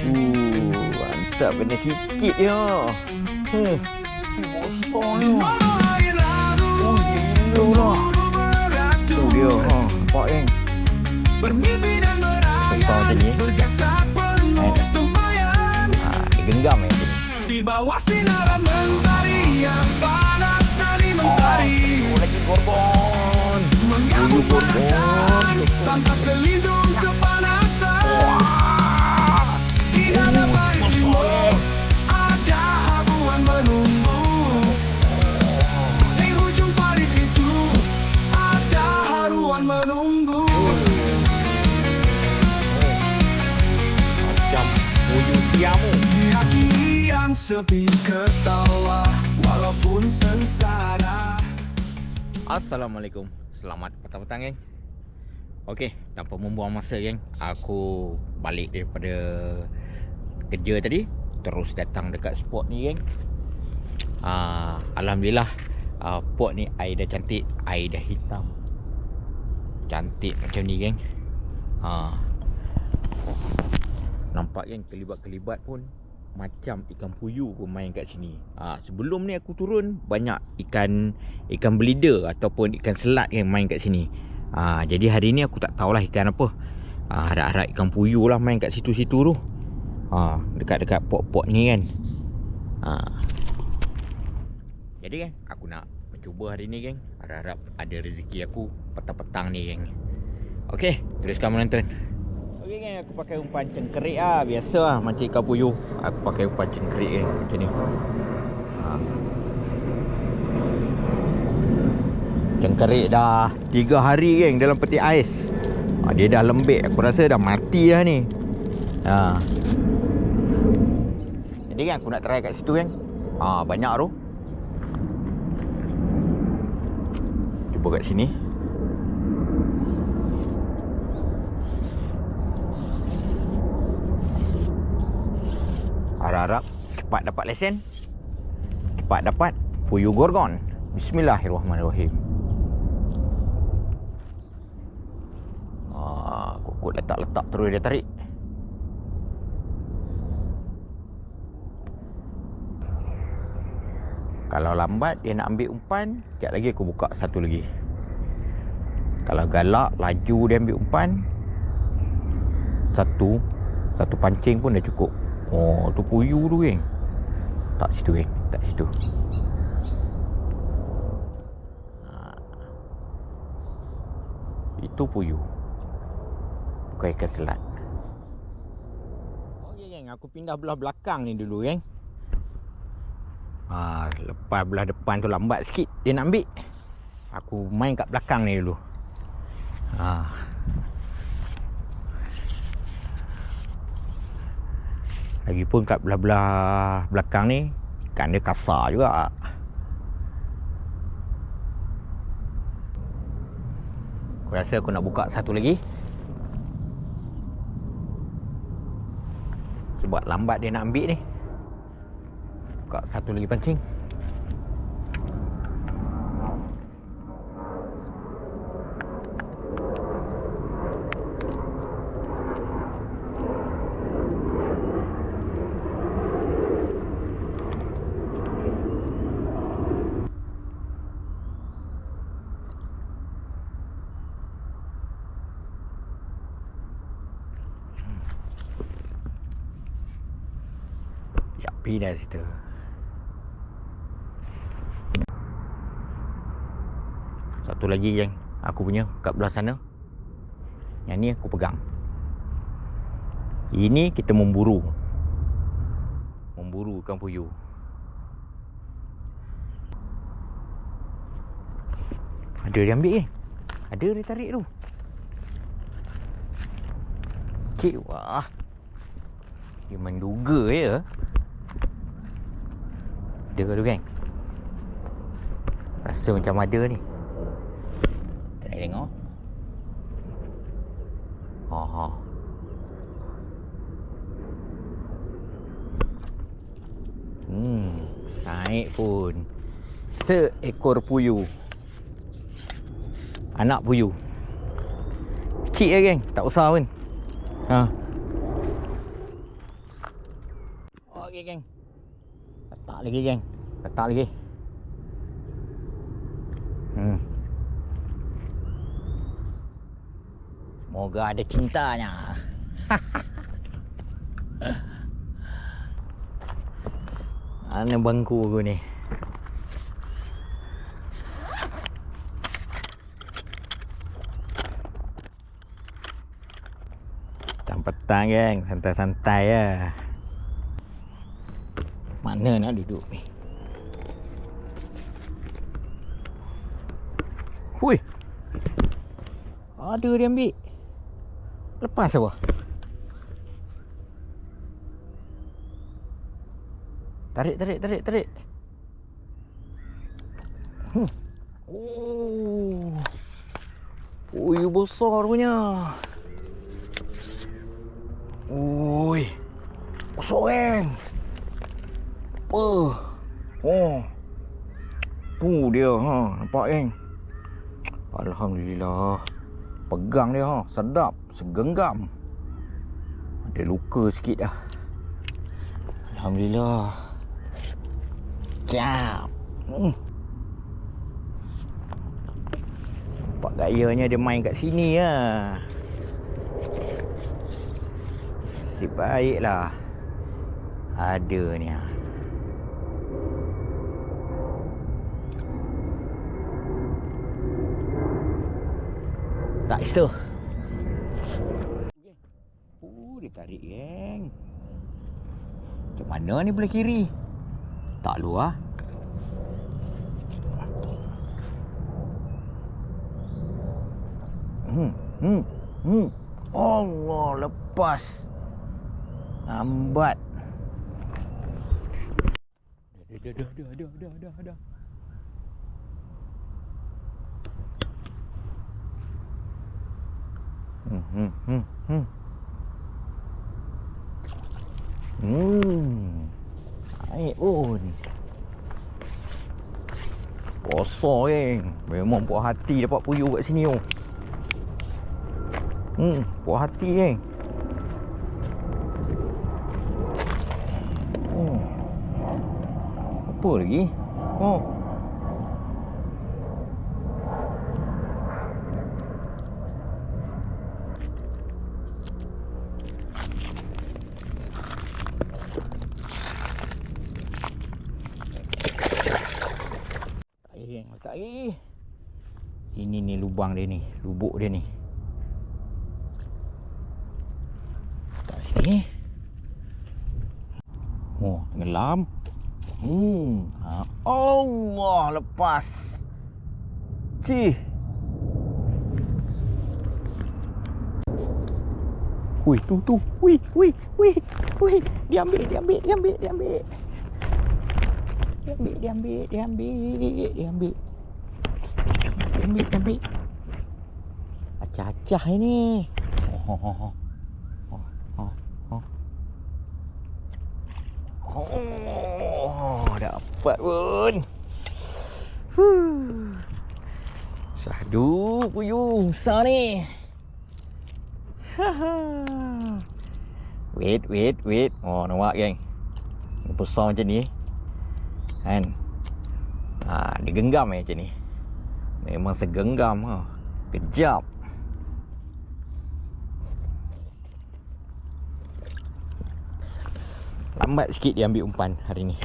Uh, mantap kena sikit je. Hmm. Oh. Oh. Eh. Ha, dia genggam eh. macam ni. Di bawah sinaran mentari yang panas nadi mentari Oh, lagi Bulu barisan gorbon. tanpa selindung Assalamualaikum. Selamat petang-petang geng. Okey, tanpa membuang masa geng, aku balik daripada kerja tadi terus datang dekat spot ni geng. Ah, alhamdulillah ah, spot ni air dah cantik, air dah hitam. Cantik macam ni geng. Ha. Nampak geng kelibat-kelibat pun macam ikan puyuh pun main kat sini. Ha, sebelum ni aku turun banyak ikan ikan belida ataupun ikan selat yang main kat sini. Ha, jadi hari ni aku tak tahulah ikan apa. Ha, harap-harap ikan puyuh lah main kat situ-situ tu. Ha, dekat-dekat pot-pot ni kan. Ha. Jadi kan aku nak mencuba hari ni geng. Harap-harap ada rezeki aku petang-petang ni geng. Okey, teruskan menonton. Okey geng, aku pakai umpan cengkerik ah, biasa lah macam ikan puyuh. Aku pakai umpan cengkerik geng macam ni. Ha. Cengkerik dah 3 hari geng dalam peti ais. Ha, dia dah lembik, aku rasa dah mati dah ni. Ha. Jadi kan aku nak try kat situ kan. Ha, banyak tu. Cuba kat sini. Harap-harap cepat dapat lesen. Cepat dapat puyuh gorgon. Bismillahirrahmanirrahim. Ah, kokot letak-letak terus dia tarik. Kalau lambat dia nak ambil umpan, sekejap lagi aku buka satu lagi. Kalau galak, laju dia ambil umpan, satu, satu pancing pun dah cukup. Oh, tu puyuh tu geng. Tak situ geng, tak situ. Ha. Itu puyuh. Bukan ikan selat. Okey geng, aku pindah belah belakang ni dulu geng. Ha, lepas belah depan tu lambat sikit dia nak ambil. Aku main kat belakang ni dulu. Ha. Lagipun kat belah-belah belakang ni ikan dia kasar juga. Aku rasa aku nak buka satu lagi. Sebab lambat dia nak ambil ni. Buka satu lagi pancing. Pi dah situ. Satu lagi yang aku punya kat belah sana. Yang ni aku pegang. Ini kita memburu. Memburu ikan puyuh. Ada dia ambil eh. Ada dia tarik tu. Cik wah. Dia menduga ya. Ada tu geng? Rasa macam ada ni. Tak tengok. Ha ha. Hmm, naik pun. Seekor puyuh. Anak puyuh. Kecil je geng, tak besar pun. Ha. lagi, geng. Letak lagi, geng. Letak lagi. Hmm. Semoga ada cintanya. Mana bangku aku ni? Petang geng, santai-santai ya. Mana nak duduk ni? Hui. Ada dia ambil. Lepas apa? Tarik, tarik, tarik, tarik. Hmm. Oh. Ui, besar punya. Ui. Besar kan? Apa? Oh. Tu dia ha, nampak kan? Alhamdulillah. Pegang dia ha, sedap, segenggam. Ada luka sikit dah. Alhamdulillah. Siap. Hmm. Nampak gayanya dia main kat sini ya. Nasib baiklah. Ada ni. ah. Tak situ. Oh, dia tarik geng. Macam mana ni belah kiri? Tak luar. Hmm, hmm, hmm. Allah lepas. Lambat. Dah, dah, dah, dah, dah, dah, dah, dah. Hmm, hmm, hmm, hmm. Hmm. Naik pun. Besar kan. Memang puas hati dapat puyuh kat sini oh. Hmm, puas hati kan. Oh. Apa lagi? Oh. Tak air, tak air. Ini ni lubang dia ni, lubuk dia ni. Tak sini. Oh, tenggelam. Hmm. Ha. Allah lepas. Cih. Ui, tu tu. Ui, ui, ui, ui. Dia ambil, dia ambil, dia ambil, dia ambil. Dia ambil, dia ambil, dia ambil, dia ambil. Dia ambil, dia ambil. Acah-acah ini. Oh, oh, oh. Oh, oh, oh. Oh, dapat pun. Huh. Sahdu puyuh besar ni. Haha. Wait, wait, wait. Oh, nampak geng. Besar macam ni. Kan? Ha, dia genggam eh macam ni. Memang segenggam ha. Kejap. Lambat sikit dia ambil umpan hari ni.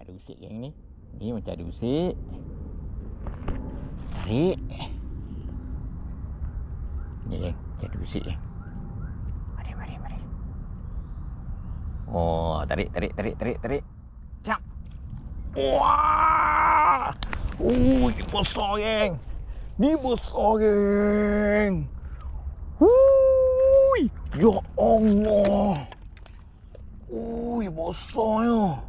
Ada usik yang ni. Ni macam ada usik. Tarik. Ni yang ada usik yang. Mari, mari, mari. Oh, tarik, tarik, tarik, tarik, tarik. Wah! Oh, ni besar geng. Ni besar geng. Hui! Ya Allah. Ui, besarnya.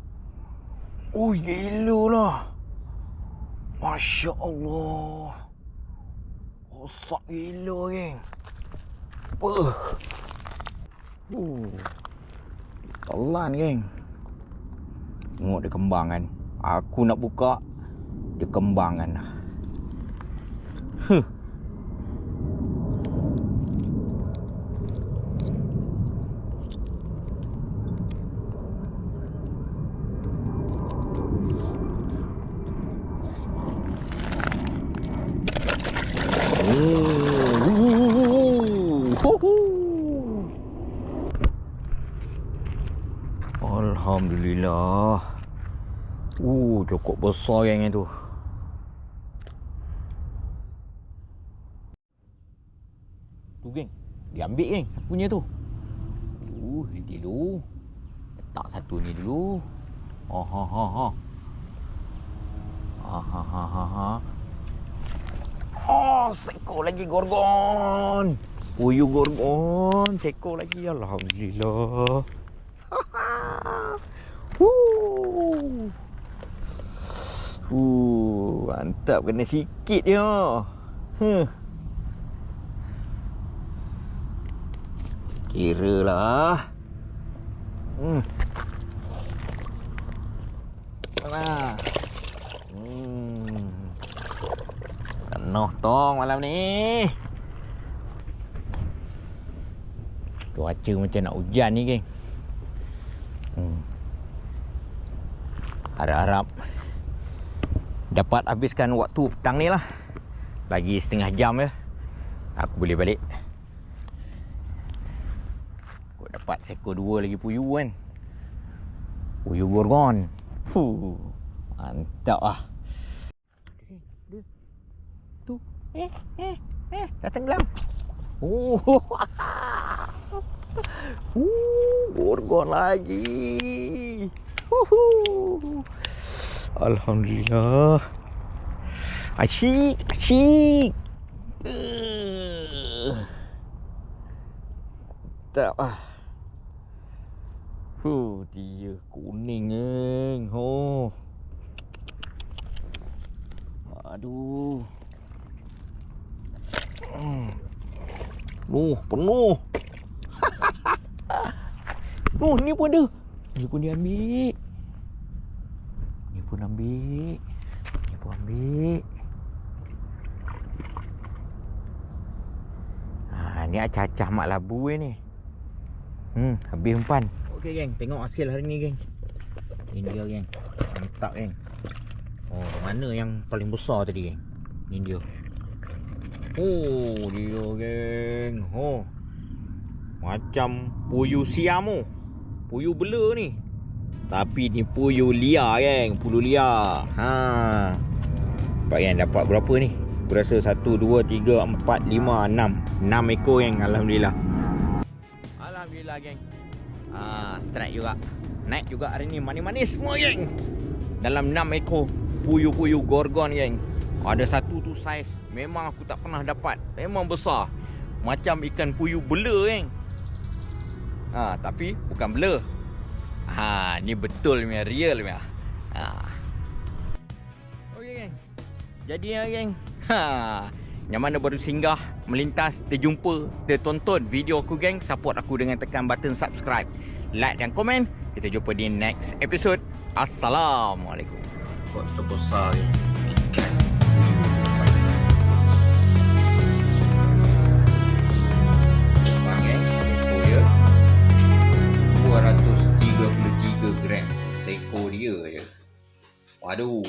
Ui, gila lah. Masya Allah. Besar gila, geng. Apa? Uh. Telan, geng. Tengok dia kembang kan. Aku nak buka. Dia kembang kan. Huh. Alhamdulillah. Uh, cukup besar yang tu. Tu geng. Dia ambil geng aku punya tu. Uh, nanti dulu. Letak satu ni dulu. Ha ha ha ha. Ha ha ha ha ha. Oh, seekor lagi gorgon. Puyuh gorgon, seekor lagi. Alhamdulillah. Uh, mantap kena sikit je. Huh. Kira lah. Hmm. Mana? Hmm. Penuh tong malam ni. Cuaca macam nak hujan ni, geng. Hmm. Harap-harap dapat habiskan waktu petang ni lah. Lagi setengah jam je. Aku boleh balik. Aku dapat seekor dua lagi puyuh kan. Puyuh gorgon. Fuh. Mantap lah. Tu. Eh, eh, eh. Datang gelam. Oh. Uh, gorgon lagi. Uhuh. Alhamdulillah. Asyik, asyik. Tak ah. Huh, dia kuning eh. Oh. Aduh. Penuh, penuh. Oh, ni pun ada. Ni pun dia ambil. Ambil. Ni pun ambil. Ha, ni acah-acah mak labu eh, ni. Hmm, habis umpan. Okey geng, tengok hasil hari ni geng. Ini dia geng. Mantap geng. Oh, mana yang paling besar tadi geng? Ni dia. Oh, dia geng. Oh. Macam puyuh siam tu. Puyuh bela ni. Tapi ni puyuh liar geng. Puyuh liar. Ha. Nampak yang dapat berapa ni? Aku rasa 1, 2, 3, 4, 5, 6. 6 ekor geng. Alhamdulillah. Alhamdulillah geng. Ha, strike juga. Naik juga hari ni. Manis-manis semua geng. Dalam 6 ekor puyuh-puyuh gorgon geng. Ada satu tu saiz memang aku tak pernah dapat. Memang besar. Macam ikan puyuh bela geng. Ha, tapi bukan bela. Ha, ni betul punya real punya. Ha. Okey geng. Jadi ya geng. Ha. Yang mana baru singgah, melintas, terjumpa, tertonton video aku geng, support aku dengan tekan button subscribe, like dan komen. Kita jumpa di next episode. Assalamualaikum. Kok sebesar ni. padu